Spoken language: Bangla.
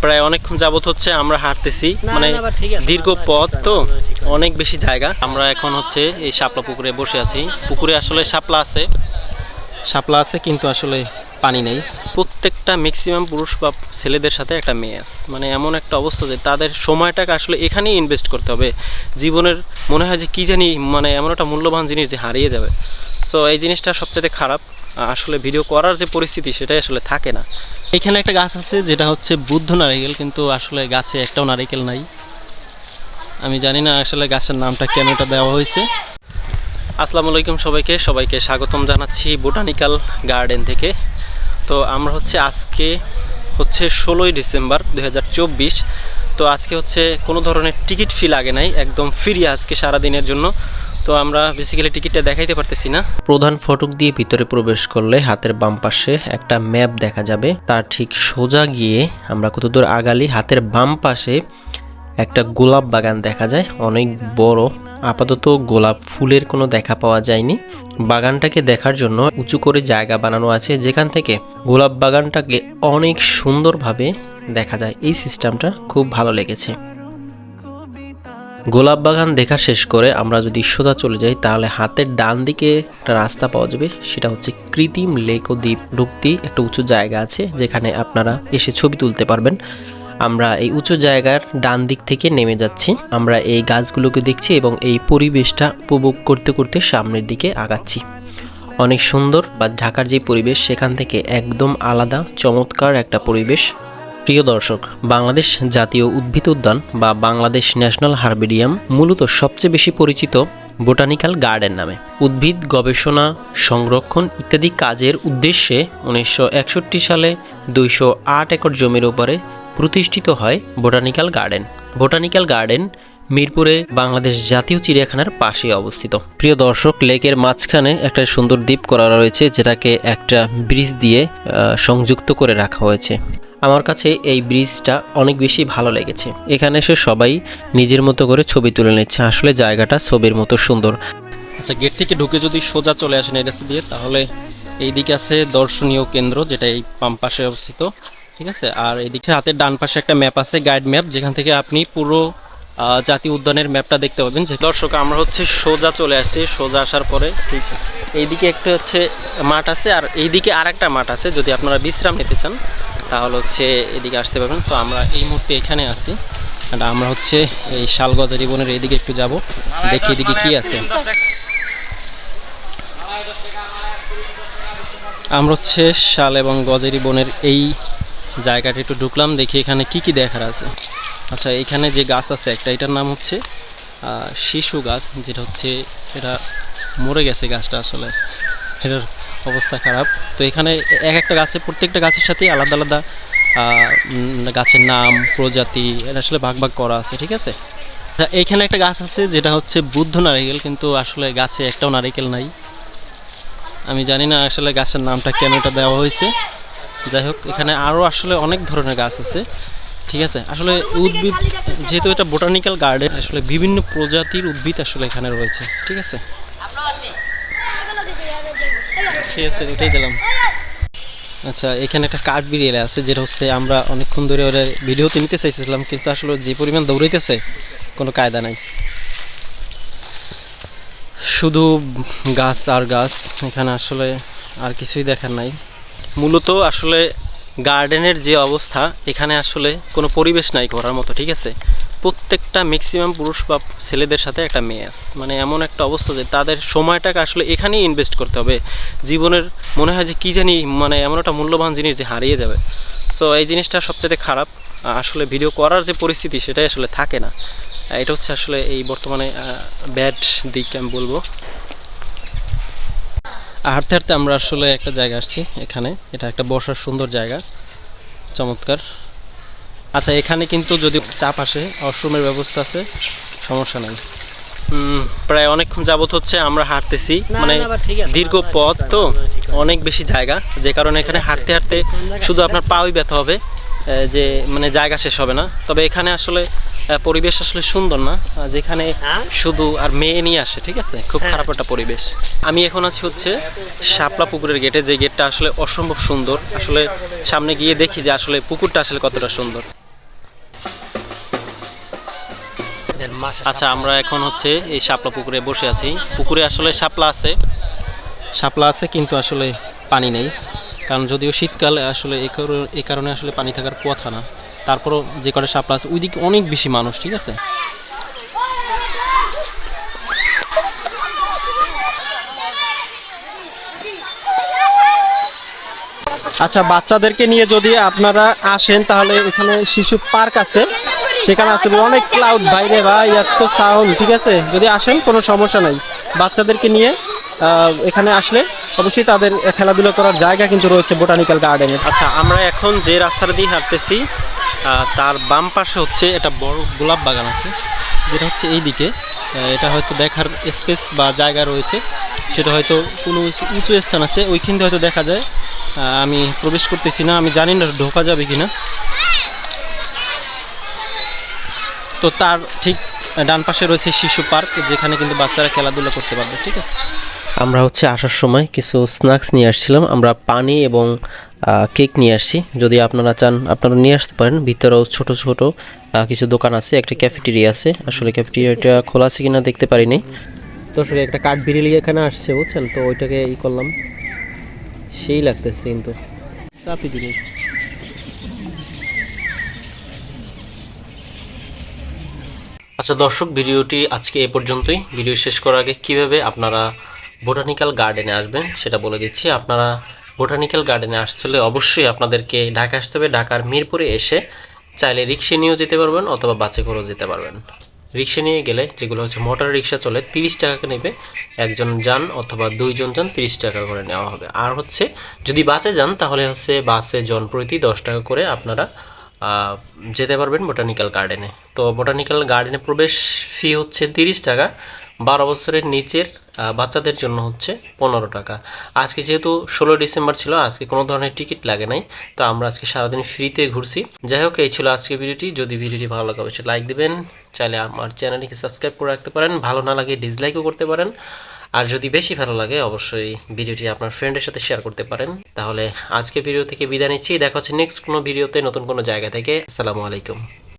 প্রায় অনেকক্ষণ যাবত হচ্ছে আমরা হাঁটতেছি। মানে দীর্ঘ পথ তো। অনেক বেশি জায়গা। আমরা এখন হচ্ছে এই শাপলা পুকুরে বসে আছি। পুকুরে আসলে শাপলা আছে। শাপলা আছে কিন্তু আসলে পানি নেই। প্রত্যেকটা ম্যাক্সিমাম পুরুষ বা ছেলেদের সাথে একটা মেয়ে আছে। মানে এমন একটা অবস্থা যে তাদের সময়টাকে আসলে এখানেই ইনভেস্ট করতে হবে। জীবনের মনে হয় যে কী জানি মানে এমন একটা মূল্যবান জিনিস যে হারিয়ে যাবে। সো এই জিনিসটা সবচেয়ে খারাপ। আসলে ভিডিও করার যে পরিস্থিতি সেটাই আসলে থাকে না। এখানে একটা গাছ আছে যেটা হচ্ছে বুদ্ধ নারিকেল, কিন্তু আসলে গাছে একটাও নারিকেল নাই। আমি জানি না আসলে গাছের নামটা কেন এটা দেওয়া হয়েছে। আসসালামু আলাইকুম সবাইকে সবাইকে স্বাগতম জানাচ্ছি বোটানিক্যাল গার্ডেন থেকে। তো আমরা হচ্ছে আজকে হচ্ছে ষোলোই ডিসেম্বর দু হাজার চব্বিশ। তো আজকে হচ্ছে কোনো ধরনের টিকিট ফি লাগে নাই, একদম ফ্রি আজকে সারা দিনের জন্য। তো আমরা বেসিক্যালি টিকিটটা দেখাইতে পারতেছি না। প্রধান ফটক দিয়ে ভিতরে প্রবেশ করলে হাতের বাম পাশে একটা ম্যাপ দেখা যাবে। তার ঠিক সোজা গিয়ে আমরা কতদূর আগালি, হাতের বাম পাশে একটা গোলাপ বাগান দেখা যায়। অনেক বড়, আপাতত গোলাপ ফুলের কোনো দেখা পাওয়া যায়নি। বাগানটাকে দেখার জন্য উঁচু করে জায়গা বানানো আছে যেখান থেকে গোলাপ বাগানটাকে অনেক সুন্দরভাবে দেখা যায়। এই সিস্টেমটা খুব ভালো লেগেছে। গোলাপ বাগান দেখা শেষ করে আমরা যদি সোজা চলে যাই, তাহলে হাতের ডান দিকে একটা রাস্তা পাওয়া যাবে। সেটা হচ্ছে কৃত্রিম লেক ও দ্বীপ ঢুকতেই একটা উঁচু জায়গা আছে, যেখানে আপনারা এসে ছবি তুলতে পারবেন। আমরা এই উঁচু জায়গার ডান দিক থেকে নেমে যাচ্ছি। আমরা এই গাছগুলোকে দেখছি এবং এই পরিবেশটা উপভোগ করতে করতে সামনের দিকে আগাচ্ছি। অনেক সুন্দর বা ঢাকার যে পরিবেশ, সেখান থেকে একদম আলাদা, চমৎকার একটা পরিবেশ। প্রিয় দর্শক, বাংলাদেশ জাতীয় উদ্ভিদ উদ্যান বা বাংলাদেশ ন্যাশনাল হার্বেরিয়াম মূলত সবচেয়ে বেশি পরিচিত বোটানিক্যাল গার্ডেন নামে। উদ্ভিদ গবেষণা, সংরক্ষণ ইত্যাদি কাজের উদ্দেশ্যে উনিশশো একষট্টি সালে দুইশো আট একর জমির উপরে প্রতিষ্ঠিত হয় বোটানিক্যাল গার্ডেন। বোটানিক্যাল গার্ডেন মিরপুরে বাংলাদেশ জাতীয় চিড়িয়াখানার পাশে অবস্থিত। প্রিয় দর্শক, লেকের মাঝখানে একটা সুন্দর দ্বীপ করা রয়েছে, যেটাকে একটা ব্রিজ দিয়ে সংযুক্ত করে রাখা হয়েছে। আমার কাছে এই ব্রিজটা অনেক বেশি ভালো লেগেছে। এখানে এসে সবাই নিজের মতো করে ছবি তুলে নিচ্ছে। আসলে জায়গাটা ছবির মতো সুন্দর। আচ্ছা গেট থেকে ঢুকে যদি সোজা চলে আসেন এই রাস্তা দিয়ে, তাহলে এইদিকে আছে দর্শনীয় কেন্দ্র, যেটা এই পাম্প পাশে অবস্থিত, ঠিক আছে? আর এদিকে হাতের ডান পাশে একটা ম্যাপ আছে গাইড ম্যাপ যেখান থেকে আপনি পুরো জাতীয় উদ্যানের ম্যাপটা দেখতে পাবেন। যে দর্শক, আমরা হচ্ছে সোজা চলে আসছি, সোজা আসার পরে, ঠিক এইদিকে একটা হচ্ছে মাঠ আছে, আর এইদিকে আর একটা মাঠ আছে, যদি আপনারা বিশ্রাম নিতে চান তাহলে হচ্ছে এদিকে আসতে পারবেন। তো আমরা এই মুহূর্তে এখানে আছি। আর আমরা হচ্ছে এই শালগজারি বনের এইদিকে একটু যাব। দেখি এদিকে কি আছে। আমরা হচ্ছে শাল এবং গজারি বনের এই জায়গাটা একটু ঢুকলাম, দেখি এখানে কি কি দেখার আছে। আচ্ছা এখানে যে গাছ আছে একটা, এটার নাম হচ্ছে শিশু গাছ, যেটা হচ্ছে, এটা মরে গেছে গাছটা আসলে। এটার অবস্থা খারাপ। তো এখানে এক একটা গাছে, প্রত্যেকটা গাছের সাথে আলাদা আলাদা গাছের নাম, প্রজাতি এটা আসলে ভাগ ভাগ করা আছে, ঠিক আছে? এইখানে একটা গাছ আছে যেটা হচ্ছে বুদ্ধ নারিকেল, কিন্তু আসলে গাছে একটাও নারিকেল নাই। আমি জানি না আসলে গাছের নামটা কেন এটা দেওয়া হয়েছে। যাই হোক, এখানে আরও আসলে অনেক ধরনের গাছ আছে, ঠিক আছে? আসলে উদ্ভিদ, যেহেতু এটা বোটানিক্যাল গার্ডেন আসলে বিভিন্ন প্রজাতির উদ্ভিদ আসলে এখানে রয়েছে, ঠিক আছে? আছে এটাই দিলাম। আচ্ছা এখানে একটা কাঠ বিড়িয়ে আছে, যেটা হচ্ছে আমরা অনেকক্ষণ ধরে ওরা ভিডিওতে নিতে চাইছিলাম কিন্তু আসলে যে পরিমাণ দৌড়াইতেছে, কোনো কায়দা নাই। শুধু গাছ আর গাছ, এখানে আসলে আর কিছুই দেখার নাই। মূলত আসলে গার্ডেনের যে অবস্থা, এখানে আসলে কোনো পরিবেশ নাই করার মতো, ঠিক আছে? প্রত্যেকটা ম্যাক্সিমাম পুরুষ বা ছেলেদের সাথে একটা মেয়ে আছে। মানে এমন একটা অবস্থা যে তাদের সময়টাকে আসলে এখানেই ইনভেস্ট করতে হবে। জীবনের মনে হয় যে কী জানি মানে এমন একটা মূল্যবান জিনিস যে হারিয়ে যাবে। সো এই জিনিসটা সবচেয়ে খারাপ। আসলে ভিডিও করার যে পরিস্থিতি সেটাই আসলে থাকে না। এটা হচ্ছে আসলে এই বর্তমানে ব্যাড দিক আমি বলব। হাঁটতে হাঁটতে আমরা আসলে একটা জায়গা আসছি এখানে। এটা একটা বসার সুন্দর জায়গা। চমৎকার। আচ্ছা এখানে কিন্তু যদি চাপ আসে ওয়াশরুমের ব্যবস্থা আছে সমস্যা নেই উম, প্রায় অনেকক্ষণ যাবত হচ্ছে আমরা হাঁটতেছি মানে দীর্ঘ পথ তো। অনেক বেশি জায়গা যে কারণে এখানে হাঁটতে হাঁটতে শুধু আপনার? পাওই ব্যথা হবে যে মানে জায়গা শেষ হবে না তবে এখানে আসলে পরিবেশ আসলে সুন্দর না যেখানে হ্যাঁ? শুধু আর মেয়ে নিয়ে আসে ঠিক আছে খুব হ্যাঁ। খারাপ একটা পরিবেশ আমি এখন আছি হচ্ছে শাপলা পুকুরের গেটে যে গেটটা আসলে অসম্ভব সুন্দর আসলে সামনে গিয়ে দেখি যে আসলে পুকুরটা আসলে কতটা সুন্দর আচ্ছা আমরা এখন হচ্ছে এই শাপলা পুকুরে বসে আছি। পুকুরে আসলে শাপলা আছে। শাপলা আছে কিন্তু আসলে পানি নেই। কারণ যদিও শীতকালে, আসলে এই কারণে আসলে পানি থাকার কথা না। তারপরও যে কটা শাপলা আছে, ওইদিকে অনেক বেশি মানুষ, ঠিক আছে? আচ্ছা বাচ্চাদেরকে নিয়ে যদি আপনারা আসেন, তাহলে এখানে শিশু পার্ক আছে। সেখানে আসলে অনেক ক্লাউড বাইরে ভাই, এত সাউন্ড ঠিক আছে? যদি আসেন, কোনো সমস্যা নাই। বাচ্চাদেরকে নিয়ে এখানে আসলে অবশ্যই তাদের খেলাধুলা করার জায়গা কিন্তু রয়েছে বোটানিক্যাল গার্ডেনে আচ্ছা আমরা এখন যে রাস্তাটা দিয়ে হাঁটতেছি তার বাম পাশে হচ্ছে একটা বড় গোলাপ বাগান আছে, যেটা হচ্ছে এই দিকে। এটা হয়তো দেখার স্পেস বা জায়গা রয়েছে। সেটা হয়তো কোনো উঁচু- স্থান আছে, ওইখান থেকে হয়তো দেখা যায়। আমি প্রবেশ করতেছি না, আমি জানি না ঢোকা যাবে কিনা। তো তার ঠিক ডান পাশে রয়েছে শিশু পার্ক যেখানে কিন্তু বাচ্চারা খেলাধুলা করতে পারবে ঠিক আছে? আমরা হচ্ছে আসার সময় কিছু স্ন্যাক্স নিয়ে আসছিলাম। আমরা পানি এবং কেক নিয়ে আসছি। যদি আপনারা চান আপনারা নিয়ে আসতে পারেন। ভিতরেও ছোট ছোট কিছু দোকান আছে একটা ক্যাফেটেরিয়া আছে। আসলে ক্যাফেটেরিয়াটা খোলা আছে কিনা দেখতে পারিনি। তো আসলে একটা কাঠ বিড়িলি এখানে আসছে বুঝছেন? তো ওইটাকে ই করলাম। সেই লাগতেছে কিন্তু। চাপি আচ্ছা দর্শক, ভিডিওটি আজকে এ পর্যন্তই। ভিডিও শেষ করার আগে কীভাবে আপনারা বোটানিক্যাল গার্ডেনে আসবেন সেটা বলে দিচ্ছি। আপনারা বোটানিক্যাল গার্ডেনে আসতে হলে অবশ্যই আপনাদেরকে ঢাকা আসতে হবে। ঢাকার মিরপুরে এসে চাইলে রিক্সা নিয়েও যেতে পারবেন অথবা বাসে করেও যেতে পারবেন। রিক্সা নিয়ে গেলে, যেগুলো হচ্ছে মোটর রিক্সা চলে, তিরিশ টাকা নেবে। একজন যান অথবা দুইজন যান তিরিশ টাকা করে নেওয়া হবে। আর হচ্ছে, যদি বাসে যান, তাহলে হচ্ছে বাসে জন প্রতি দশ টাকা করে আপনারা যেতে পারবেন বোটানিক্যাল গার্ডেনে তো বোটানিক্যাল গার্ডেনে প্রবেশ ফি হচ্ছে তিরিশ টাকা, বারো বছরের নিচের বাচ্চাদের জন্য হচ্ছে পনেরো টাকা। আজকে যেহেতু ষোলো ডিসেম্বর ছিল, আজকে কোনো ধরনের টিকিট লাগে নাই, তো আমরা আজকে সারাদিন ফ্রিতে ঘুরছি। যাই হোক, এই ছিল আজকে ভিডিওটি। যদি ভিডিওটি ভালো লাগে, অবশ্যই লাইক দিবেন। চাইলে আমার চ্যানেলটিকে সাবস্ক্রাইব করে রাখতে পারেন। ভালো না লাগে ডিসলাইকও করতে পারেন। আর যদি বেশি ভালো লাগে, অবশ্যই ভিডিওটি আপনার ফ্রেন্ডের সাথে শেয়ার করতে পারেন। তাহলে আজকে ভিডিও থেকে বিদায় নিচ্ছি। দেখা হচ্ছে নেক্সট কোনো ভিডিওতে নতুন কোনো জায়গা থেকে। আসসালামু আলাইকুম।